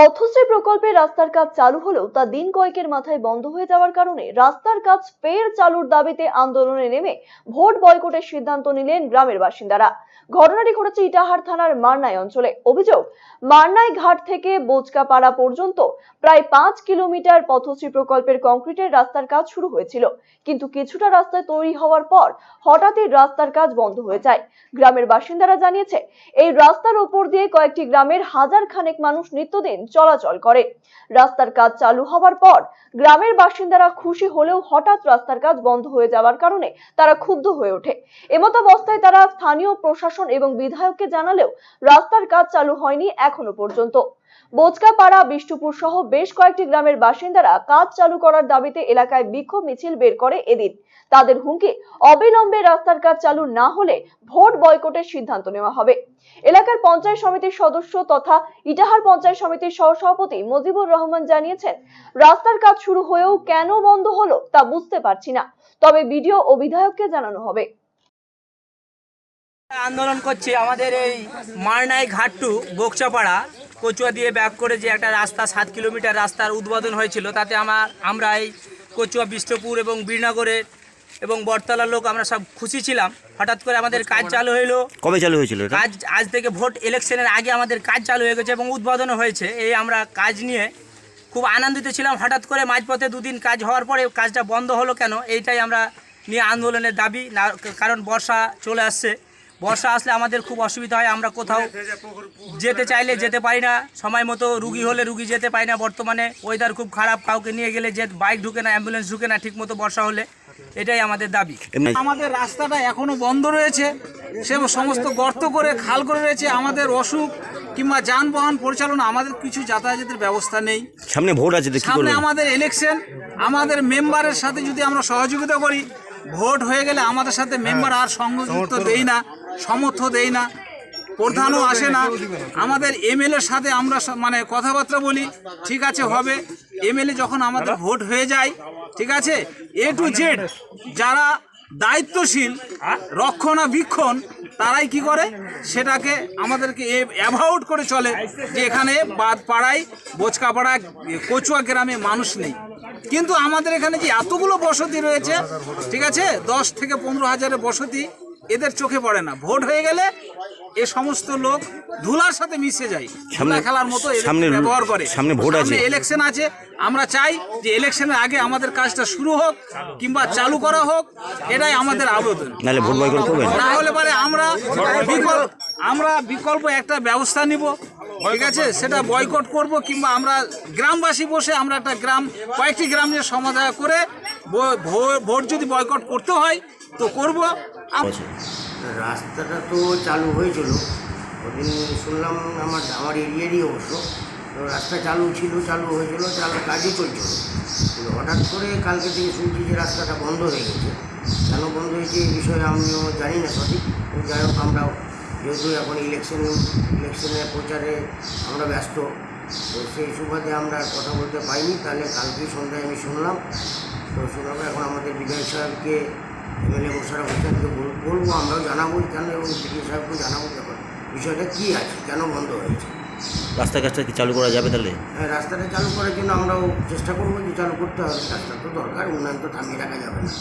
পথশ্রী প্রকল্পে রাস্তার কাজ চালু হলেও তা দিন কয়েকের মাথায় বন্ধ হয়ে যাওয়ার কারণে রাস্তার কাজ ফের চালুর দাবিতে আন্দোলনে নেমে ভোট বয়কটের সিদ্ধান্ত নিলেন গ্রামের বাসিন্দারা। ঘটনাটি ঘটেছে ইটাহার থানার মারনাই অঞ্চলে। অভিযোগ মারনাই ঘাট থেকে বোচকাপাড়া পর্যন্ত প্রায় পাঁচ কিলোমিটার পথশ্রী প্রকল্পের কংক্রিটের রাস্তার কাজ শুরু হয়েছিল। কিন্তু কিছুটা রাস্তা তৈরি হওয়ার পর হঠাৎই রাস্তার কাজ বন্ধ হয়ে যায়। গ্রামের বাসিন্দারা জানিয়েছে, এই রাস্তার উপর দিয়ে কয়েকটি গ্রামের হাজার খানেক মানুষ নিত্যদিন চলাচল করে। রাস্তার কাজ চালু হওয়ার পর গ্রামের বাসিন্দারা খুশি হলেও হঠাৎ রাস্তার কাজ বন্ধ হয়ে যাওয়ার কারণে তারা ক্ষুব্ধ হয়ে ওঠে। এমত অবস্থায় তারা স্থানীয় প্রশাসন এবং বিধায়ককে জানালেও রাস্তার কাজ চালু হয়নি এখনও পর্যন্ত। বোচকাপাড়া, বিষ্ণুপুর সহ বেশ কয়েকটি গ্রামের বাসিন্দারা কাজ চালু করার দাবিতে এলাকায় বিক্ষোভ মিছিল বের করে এদিন। তাদের হুমকি, অবিলম্বে রাস্তার কাজ চালু না হলে ভোট বয়কটের সিদ্ধান্ত নেওয়া হবে। এলাকার পঞ্চায়েত সমিতির সদস্য তথা ইটাহার পঞ্চায়েত সমিতির সহসভাপতি মুজিবুর রহমান জানিয়েছেন, রাস্তার কাজ শুরু হয়েও কেন বন্ধ হলো তা বুঝতে পারছি না, তবে বিডিও ও বিধায়ককে জানানো হবে। আন্দোলন করছে আমাদের এই মারনাই ঘাট টু বকচাপাড়া। কচুয়া দিয়ে ব্যাক করে যে একটা রাস্তা সাত কিলোমিটার রাস্তার উদ্বোধন হয়েছিল তাতে আমার আমরা এই কচুয়া বিষ্ণুপুর এবং বীরনগরের এবং বটতলার লোক আমরা সব খুশি ছিলাম। হঠাৎ করে আমাদের কাজ চালু হলো কবে চালু হয়েছিল কাজ আজ থেকে ভোট ইলেকশনের আগে আমাদের কাজ চালু হয়ে গেছে এবং উদ্বোধনও হয়েছে। এই আমরা কাজ নিয়ে খুব আনন্দিত ছিলাম। হঠাৎ করে মাঝপথে দুদিন কাজ হওয়ার পরে কাজটা বন্ধ হলো কেন? এইটাই আমরা নিয়ে আন্দোলনের দাবি। না কারণ বর্ষা চলে আসছে। বর্ষা আসলে আমাদের খুব অসুবিধা হয় আমরা কোথাও যেতে চাইলে যেতে পারি না। সময় মতো রুগী হলে রুগী যেতে পারি না। বর্তমানে ওয়েদার খুব খারাপ কাউকে নিয়ে গেলে যে বাইক ঢুকে না অ্যাম্বুলেন্স ঢুকে না ঠিক মতো বর্ষা হলে এটাই আমাদের দাবি। আমাদের রাস্তাটা এখনও বন্ধ রয়েছে। সে সমস্ত গর্ত করে খাল করে রয়েছে। আমাদের অসুখ কিংবা যানবাহন পরিচালনা আমাদের কিছু যাতায়াতের ব্যবস্থা নেই। সামনে ভোট আছে সামনে আমাদের ইলেকশন আমাদের মেম্বারের সাথে যদি আমরা সহযোগিতা করি ভোট হয়ে গেলে আমাদের সাথে মেম্বার আর সংযুক্ত দেই না। সমর্থ দেই না প্রধানও আসে না। আমাদের এমএলএর সাথে আমরা মানে কথাবার্তা বলি ঠিক আছে হবে। এমএলএ যখন আমাদের ভোট হয়ে যায় ঠিক আছে? এ টু জেড যারা দায়িত্বশীল রক্ষণাবেক্ষণ তারাই কি করে? সেটাকে আমাদেরকে অ্যাভয়েড করে চলে যে এখানে বাদ পাড়ায় বোচকাপাড়া কচুয়া গ্রামে মানুষ নেই। কিন্তু আমাদের এখানে যে এতগুলো বসতি রয়েছে ঠিক আছে? দশ থেকে পনেরো হাজারের বসতি এদের চোখে পড়ে না। ভোট হয়ে গেলে এ সমস্ত লোক ধুলার সাথে মিশে যায়। ধুলা খেলার মতো সামনে ব্যবহার করে। সামনে ভোট আছে। ইলেকশন আছে। আমরা চাই যে ইলেকশনের আগে আমাদের কাজটা শুরু হোক কিংবা চালু করা হোক। এটাই আমাদের আবেদন। নাহলে ভোট বয়কট করবেন? না হলে পরে আমরা বিকল্প আমরা বিকল্প একটা ব্যবস্থা নিব। ঠিক আছে? সেটা বয়কট করব কিংবা আমরা গ্রামবাসী বসে আমরা একটা গ্রাম কয়েকটি গ্রাম নিয়ে সমাধান করে ভোট যদি বয়কট করতে হয় তো করব। রাস্তাটা তো চালু হয়েছিল। ওদিন শুনলাম আমার আমার এরিয়ারই অবশ্য। তো রাস্তা চালু ছিল চালু হয়েছিল চালু কাজই চলছিল। কিন্তু হঠাৎ করে কালকে থেকে শুনছি যে রাস্তাটা বন্ধ হয়ে গেছে। কেন বন্ধ হয়েছে এই বিষয়ে আমিও জানি না সঠিক। যাই হোক আমরা যেহেতু এখন ইলেকশন ইলেকশনের প্রচারে আমরা ব্যস্ত তো সেই সুবাদে আমরা কথা বলতে পাইনি। তাহলে কালকে সন্ধ্যায় আমি শুনলাম। তো শুনলাম এখন আমাদের বিধায়ক সাহেবকে এমএলএ মোশারফ হোসেনকে বল- বলব আমরাও জানাব কেন এবং বিডিও সাহেবকেও জানাব ব্যাপার। বিষয়টা কী আছে? কেন বন্ধ হয়েছে? রাস্তা কাজটা কি চালু করা যাবে তাহলে? হ্যাঁ, রাস্তাটা চালু করার জন্য আমরাও চেষ্টা করব যে চালু করতে হবে। রাস্তা তো দরকার উন্নয়ন তো থামিয়ে রাখা যাবে না।